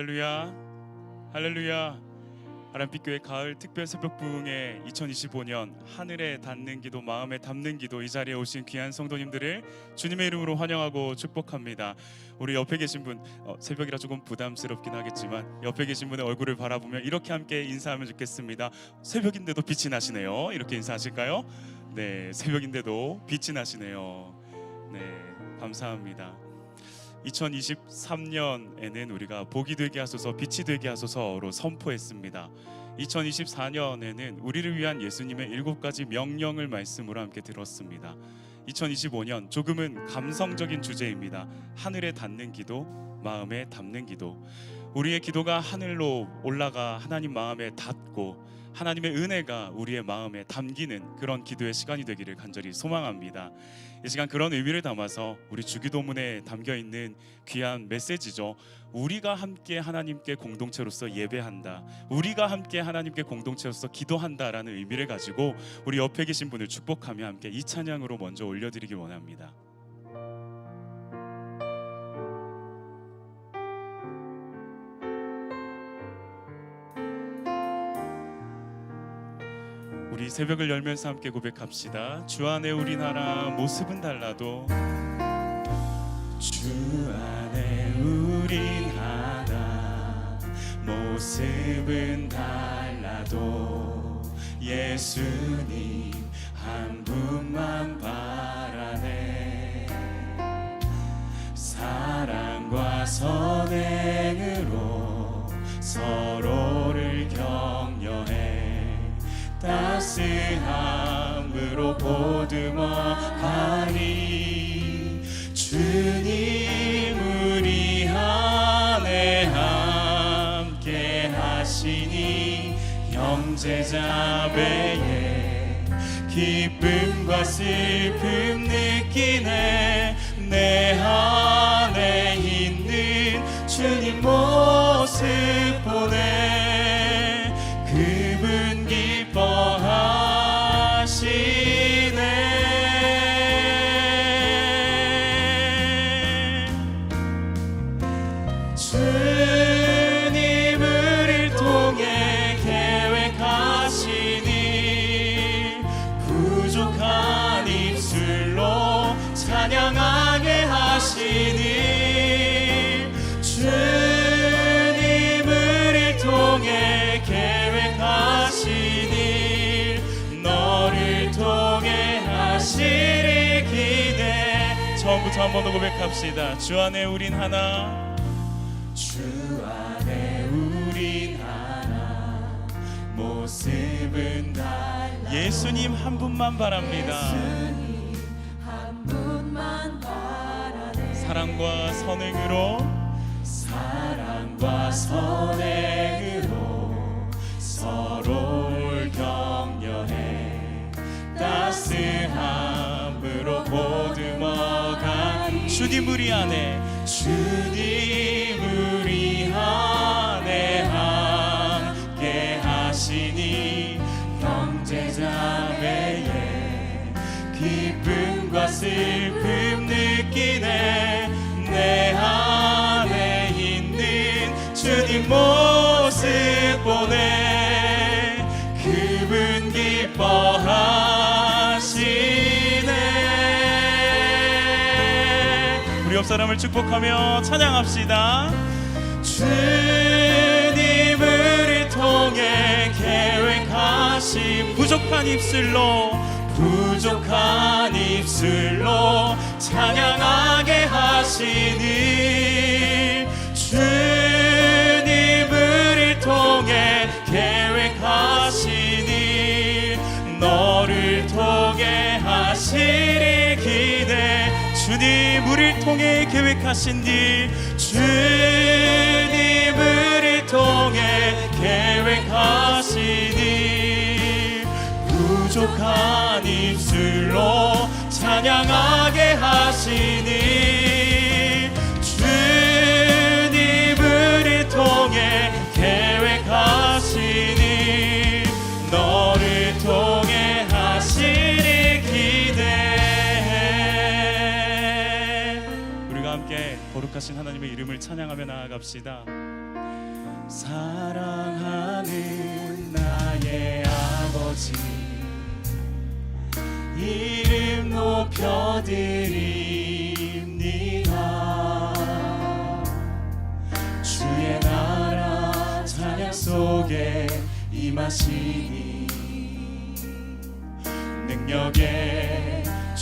할렐루야 할렐루야 아람빛교회 가을 특별 새벽 부흥회 2025년 하늘에 닿는 기도 마음에 담는 기도 이 자리에 오신 귀한 성도님들을 주님의 이름으로 환영하고 축복합니다. 우리 옆에 계신 분 어, 새벽이라 조금 부담스럽긴 하겠지만 옆에 계신 분의 얼굴을 바라보며 이렇게 함께 인사하면 좋겠습니다. 새벽인데도 빛이 나시네요. 이렇게 인사하실까요? 네, 새벽인데도 빛이 나시네요. 네, 감사합니다. 2023년에는 우리가 복이 되게 하소서 빛이 되게 하소서로 선포했습니다. 2024년에는 우리를 위한 예수님의 일곱 가지 명령을 말씀으로 함께 들었습니다. 2025년 조금은 감성적인 주제입니다. 하늘에 닿는 기도, 마음에 담는 기도. 우리의 기도가 하늘로 올라가 하나님 마음에 닿고 하나님의 은혜가 우리의 마음에 담기는 그런 기도의 시간이 되기를 간절히 소망합니다. 이 시간 그런 의미를 담아서 우리 주기도문에 담겨 있는 귀한 메시지죠. 우리가 함께 하나님께 공동체로서 예배한다. 우리가 함께 하나님께 공동체로서 기도한다라는 의미를 가지고 우리 옆에 계신 분을 축복하며 함께 이 찬양으로 먼저 올려드리기 원합니다. 우리 새벽을 열면서 함께 고백합시다. 주 안에 하나 모습은 달라도 주 안에 하나 모습은 달라도 예수님 한 분만 바라네 사랑과 선행 따스함으로 보듬어 가니 주님 우리 안에 함께 하시니 형제자매의 기쁨과 슬픔 느끼네 처음부터 한 번 더 고백합시다. 주 안에 우린 하나. 주 안에 우린 하나. 모습은 달라. 예수님 한 분만 바랍니다. 한 분만 사랑과 선행으로. 사랑과 선행으로 우리 안에. 주님 우리 안에 함께 하시니 형제자매의 기쁨과 슬픔 느끼네. 내 안에 있는 주님 모습 보네. 그분 기뻐 사람을 축복하며 찬양합시다. 주님을 통해 계획하신 부족한 입술로 부족한 입술로 찬양하게 하시니 주님을 통해 계획하시니 너를 통해 주님 우리를 통해 계획하신 일 주님을 통해 계획하시니 부족한 입술로 찬양하게 하시니 거룩하신 하나님의 이름을 찬양하며 나아갑시다. 사랑하는 나의 아버지 이름 높여드립니다. 주의 나라 찬양 속에 임하시니 능력에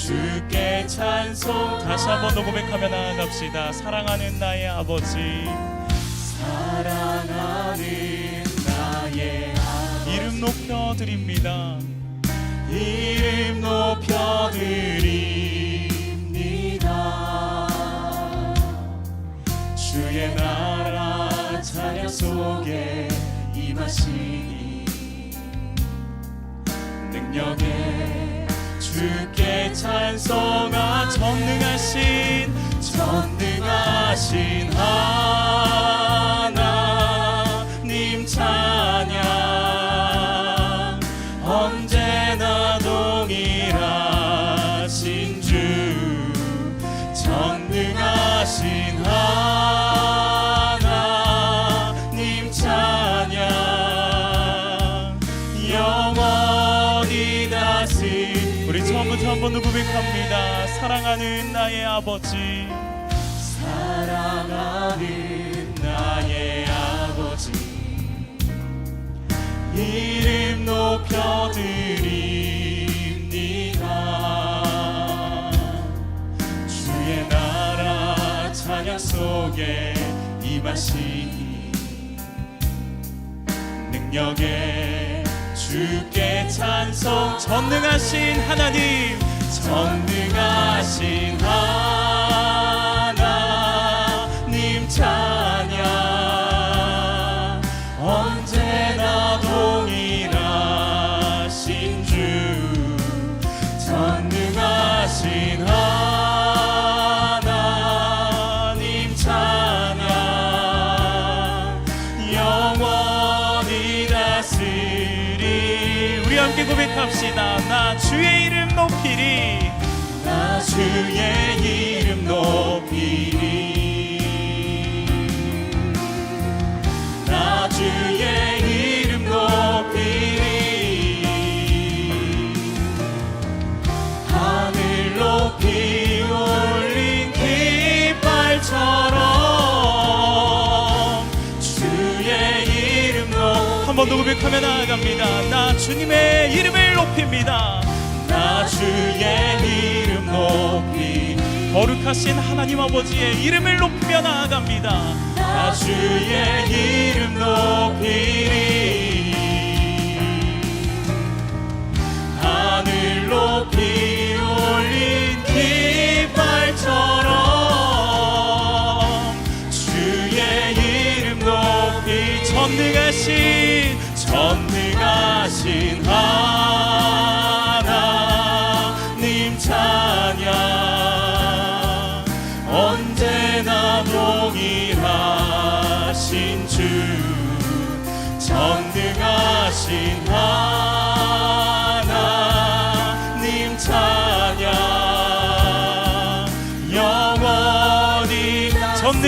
주께 찬송. 다시 한번 더 고백하며 나아갑시다. 사랑하는 나의 아버지. 사랑하는 나의 아버지. 이름 높여 드립니다. 이름 높여 드립니다. 주의 나라 찬양 속에 임하시니 능력에 주께 찬송하 전능하신 전능하신 하나님 사랑하는 나의 아버지. 사랑하는 나의 아버지. 이름 높여드립니다. 주의 나라 찬양 속에 임하시니 능력에 주께 찬송 전능하신 하나님 전능하신 하나님 찬양. 언제나 동일하신 주 전능하신 하나님 찬양. 영원히 다스리 우리 함께 고백합시다 주의 이름 높이리. 나 주의 이름 높이리. 하늘 높이 올린 깃발처럼 주의 이름 높 한번 더 고백하며 나아갑니다. 나 주님의 이름을 높입니다. 나 주의 이름 높이 거룩하신 하나님 아버지의 이름을 높이며 나아갑니다. 나 주의 이름 높이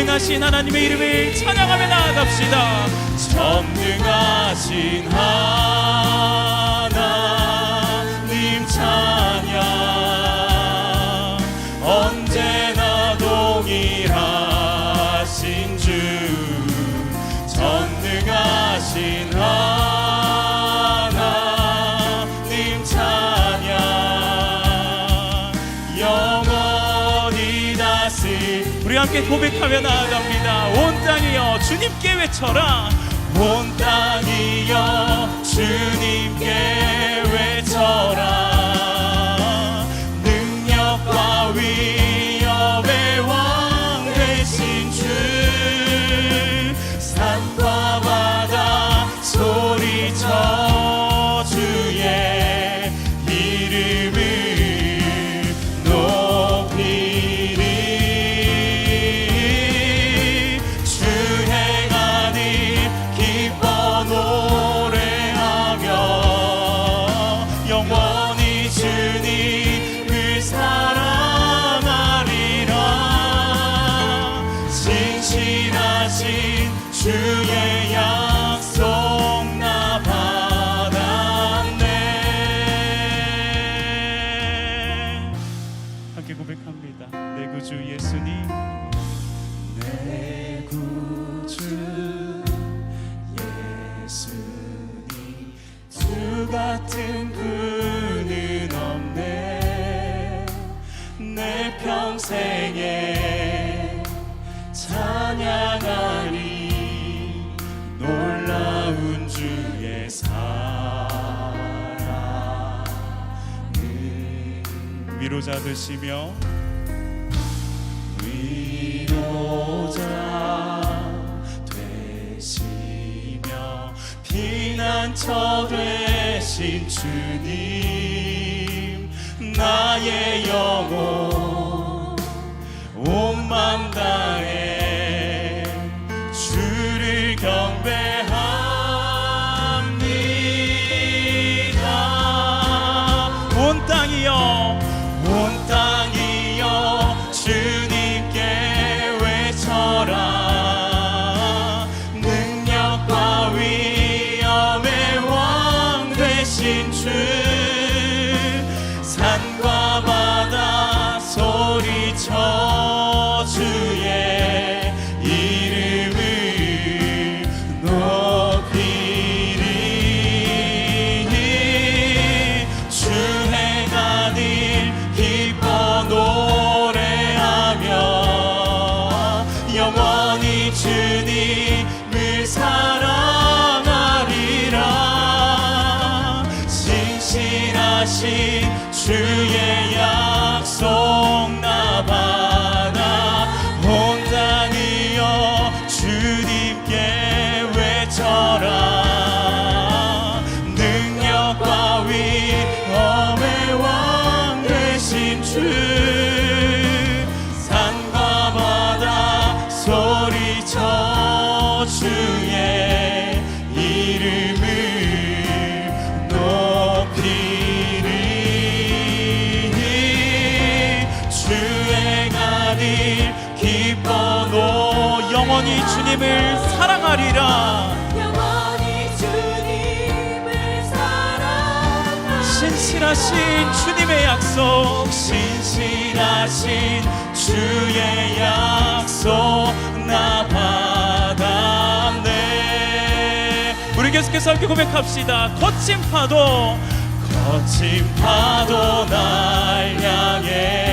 전능하신 하나님의 이름을 찬양하며 나아갑시다. 전능하신 하나님 찬양. 언제나 동일하신 주. 전능하신 함께 고백하며 나아갑니다. 온 땅이여 주님께 외쳐라. 온 땅이여 주님께 외쳐라 위로자 되시며 위로자 되시며 피난처 되신 주님 나의 영혼 신실하신 주님의 약속. 신실하신 주의 약속 나 받았네 우리 계속해서 함께 고백합시다. 거친 파도 거친 파도 날 향해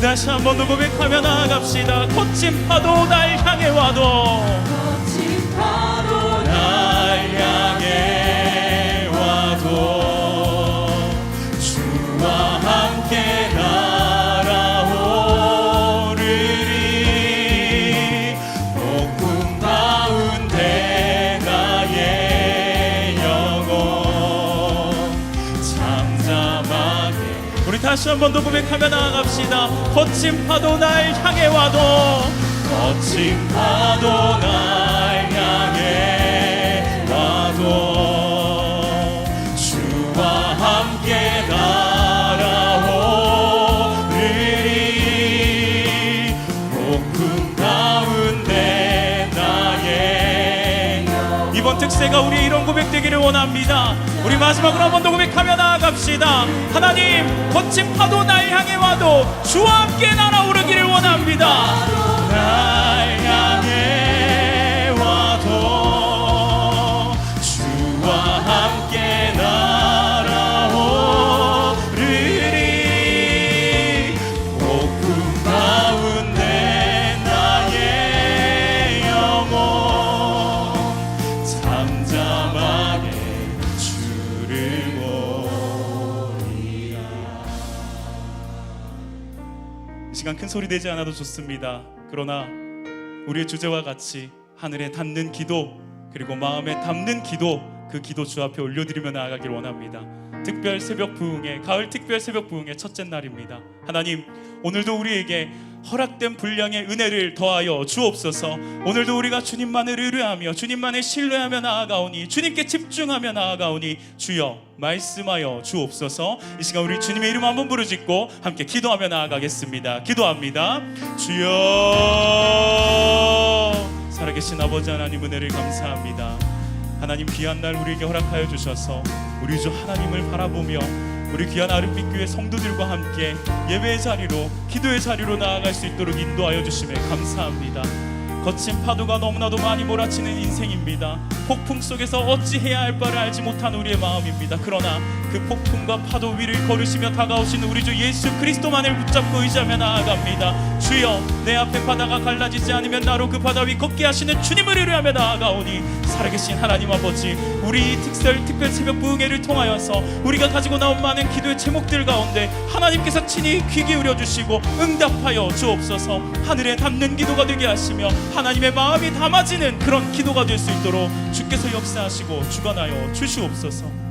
다시 한 번 더 고백하며 나아갑시다. 거친 파도 날 향해 와도 우리 다시 한 번 더 고백하며 나아갑시다. 거친 파도 날 향해 와도 거친 파도 날 향해 와도 특세가 우리 이런 고백 되기를 원합니다. 우리 마지막으로 한 번 더 고백하며 나아갑시다. 하나님 거친 파도 날 향해 와도 주와 함께 날아오르기를 원합니다 이 시간 큰 소리 내지 않아도 좋습니다. 그러나 우리의 주제와 같이 하늘에 닿는 기도 그리고 마음에 담는 기도 그 기도 주 앞에 올려드리며 나아가길 원합니다. 특별 새벽 부흥의 가을 특별 새벽 부흥의 첫째 날입니다. 하나님 오늘도 우리에게 허락된 분량의 은혜를 더하여 주옵소서. 오늘도 우리가 주님만을 의뢰하며 주님만을 신뢰하며 나아가오니 주님께 집중하며 나아가오니 주여 말씀하여 주옵소서. 이 시간 우리 주님의 이름 한번 부르짖고 함께 기도하며 나아가겠습니다. 기도합니다. 주여 살아계신 아버지 하나님 은혜를 감사합니다. 하나님 귀한 날 우리에게 허락하여 주셔서 우리 주 하나님을 바라보며 우리 귀한 아름빛 교회 성도들과 함께 예배의 자리로 기도의 자리로 나아갈 수 있도록 인도하여 주심에 감사합니다. 거친 파도가 너무나도 많이 몰아치는 인생입니다. 폭풍 속에서 어찌 해야 할 바를 알지 못한 우리의 마음입니다. 그러나 그 폭풍과 파도 위를 걸으시며 다가오신 우리 주 예수 그리스도만을 붙잡고 의지하며 나아갑니다. 주여 내 앞에 바다가 갈라지지 않으면 나로 그 바다 위 걷게 하시는 주님을 의뢰하며 나아가오니 살아계신 하나님 아버지 우리 이 특설 특별 새벽 부흥회를 통하여서 우리가 가지고 나온 많은 기도의 제목들 가운데 하나님께서 친히 귀 기울여 주시고 응답하여 주옵소서 하늘에 닿는 기도가 되게 하시며 하나님의 마음이 담아지는 그런 기도가 될 수 있도록 주께서 역사하시고 주관하여 주시옵소서